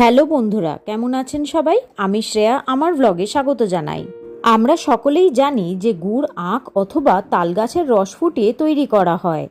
Hello বন্ধুরা, কেমন আছেন সবাই? আমি শ্রেয়া, আমার ব্লগে স্বাগত জানাই। আমরা সকলেই জানি যে গুড়, আখ অথবা তাল গাছের রস ফুটিয়ে তৈরি করা হয়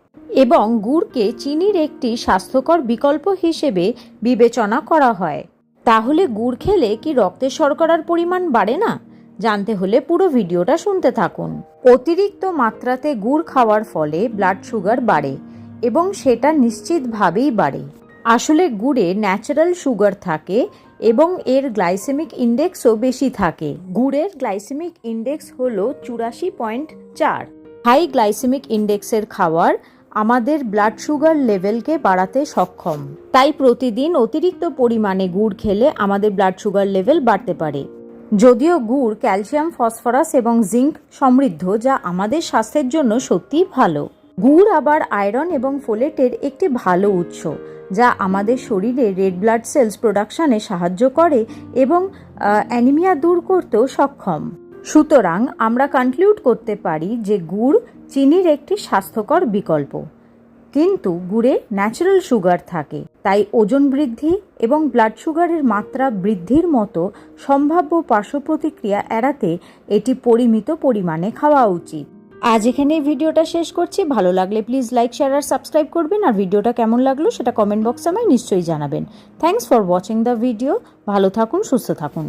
এবং গুড়কে চিনির একটি স্বাস্থ্যকর বিকল্প হিসেবে বিবেচনা করা হয়। তাহলে গুড় খেলে কি রক্তের শর্করার পরিমাণ বাড়ে না? জানতে হলে পুরো ভিডিওটা শুনতে থাকুন। অতিরিক্ত মাত্রাতে গুড় খাওয়ার ফলে ব্লাড সুগার বাড়ে এবং সেটা নিশ্চিতভাবেই বাড়ে। আসলে গুড়ে ন্যাচারাল সুগার থাকে এবং এর গ্লাইসেমিক ইন্ডেক্সও বেশি থাকে। গুড়ের গ্লাইসেমিক ইন্ডেক্স হল চুরাশি পয়েন্ট চার। হাই গ্লাইসেমিক ইন্ডেক্সের খাবার আমাদের ব্লাড সুগার লেভেলকে বাড়াতে সক্ষম। তাই প্রতিদিন অতিরিক্ত পরিমাণে গুড় খেলে আমাদের ব্লাড সুগার লেভেল বাড়তে পারে। যদিও গুড় ক্যালসিয়াম ফসফরাস এবং জিঙ্ক সমৃদ্ধ, যা আমাদের স্বাস্থ্যের জন্য সত্যিই ভালো। গুড় আবার আয়রন এবং ফোলেটের একটি ভালো উৎস, যা আমাদের শরীরে রেড ব্লাড সেলস প্রোডাকশানে সাহায্য করে এবং অ্যানিমিয়া দূর করতেও সক্ষম। সুতরাং আমরা কনক্লুড করতে পারি যে গুড় চিনির একটি স্বাস্থ্যকর বিকল্প। কিন্তু গুড়ে ন্যাচারাল সুগার থাকে, তাই ওজন বৃদ্ধি এবং ব্লাড সুগারের মাত্রা বৃদ্ধির মতো সম্ভাব্য পার্শ্ব প্রতিক্রিয়া এড়াতে এটি পরিমিত পরিমাণে খাওয়া উচিত। আজ এখানে ভিডিওটা শেষ করছি। ভালো লাগলে প্লিজ লাইক শেয়ার আর সাবস্ক্রাইব করবেন। আর ভিডিওটা কেমন লাগল সেটা কমেন্ট বক্সে আমায় নিশ্চয়ই জানাবেন। Thanks for watching the video ভালো থাকুন, সুস্থ থাকুন।